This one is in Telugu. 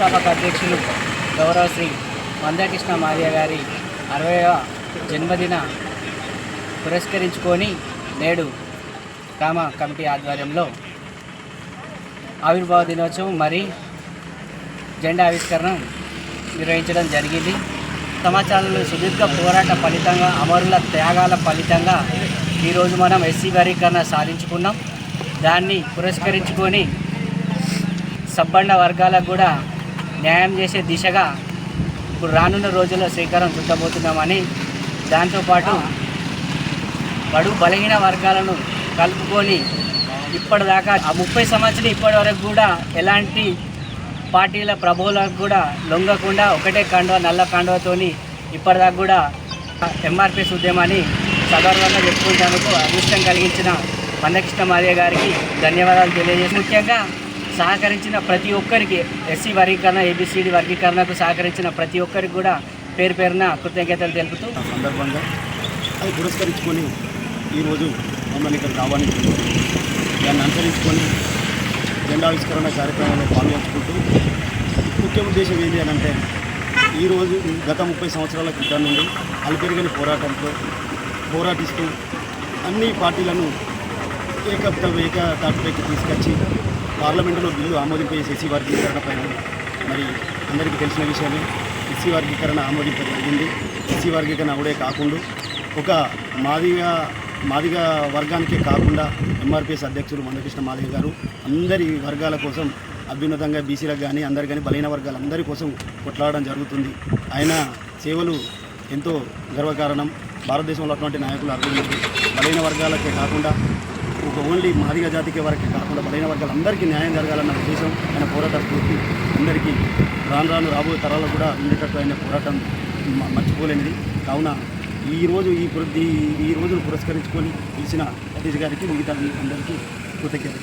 సంస్థాపక అధ్యక్షులు గౌరవ శ్రీ మందకృష్ణ మాల్య గారి అరవై జన్మదిన పురస్కరించుకొని నేడు గ్రామ కమిటీ ఆధ్వర్యంలో ఆవిర్భావ దినోత్సవం మరి జెండా ఆవిష్కరణ నిర్వహించడం జరిగింది. సమాచారంలో సుదీర్ఘ పోరాట ఫలితంగా అమరుల త్యాగాల ఫలితంగా ఈరోజు మనం ఎస్సీ వర్గీకరణ సాధించుకున్నాం. దాన్ని పురస్కరించుకొని సబ్బండ వర్గాలకు కూడా న్యాయం చేసే దిశగా ఇప్పుడు రానున్న రోజుల్లో శ్రీకారం చుట్టబోతున్నామని దాంతోపాటు బడు బలహీన వర్గాలను కలుపుకొని ఇప్పటిదాకా ఆ ముప్పై సంవత్సరాలు ఇప్పటి వరకు కూడా ఎలాంటి పార్టీల ప్రభువులకు కూడా లొంగకుండా ఒకటే కండువ నల్ల కండువతోని ఇప్పటిదాకా కూడా ఎంఆర్పిఎస్ ఉద్యమాన్ని సగర్వంగా చెప్పుకుంటేందుకు అదృష్టం కలిగించిన మందకృష్ణ మాదయ్య గారికి ధన్యవాదాలు తెలియజేసి ముఖ్యంగా సహకరించిన ప్రతి ఒక్కరికి ఎస్సీ వర్గీకరణ ఏబిసిడి వర్గీకరణకు సహకరించిన ప్రతి ఒక్కరికి కూడా పేరు పేరున కృతజ్ఞతలు తెలుపుతూ సందర్భంగా అది పురస్కరించుకొని ఈరోజు మమ్మల్ని ఇక్కడికి ఆహ్వానించింది. దాన్ని అనుసరించుకొని జెండావిష్కరణ కార్యక్రమంలో పాల్గొంచుకుంటూ ముఖ్య ఉద్దేశం ఏంటి అని అంటే ఈరోజు గత ముప్పై సంవత్సరాల క్రితం నుండి అలుపెరిగిన పోరాటంతో పోరాటిస్తూ అన్ని పార్టీలను ఏక ఏక తాటిపైకి తీసుకొచ్చి పార్లమెంటులో బిల్లు ఆమోదింపజేసి ఎస్సీ వర్గీకరణ పైన మరి అందరికీ తెలిసిన విషయమే ఎస్సీ వర్గీకరణ ఆమోదింప జరిగింది. ఎస్సీ వర్గీకరణ అవడే కాకుండా ఒక మాదిగా మాదిగా వర్గానికే కాకుండా ఎంఆర్పిఎస్ అధ్యక్షులు మందకృష్ణ మాదిగ గారు అందరి వర్గాల కోసం అభ్యున్నతంగా బీసీలకు కానీ అందరు కానీ బలైన వర్గాలందరి కోసం కొట్లాడడం జరుగుతుంది. ఆయన సేవలు ఎంతో గర్వకారణం. భారతదేశంలో అటువంటి నాయకులు అర్హులు బలైన వర్గాలకే కాకుండా ఒక ఓన్లీ మాదిగ జాతికి వరకు కాకుండా బలైన వర్గాలందరికీ న్యాయం జరగాలన్న ఉద్దేశం ఆయన పోరాట స్ఫూర్తి అందరికీ రాను రాను రాబోయే తరాలకు కూడా ఉండేటట్టు ఆయన పోరాటం మర్చిపోలేనిది. కావున ఈ రోజు ఈ ఈ రోజును పురస్కరించుకొని ఇచ్చిన అతీష్ గారికి మిగతా అందరికీ కృతజ్ఞత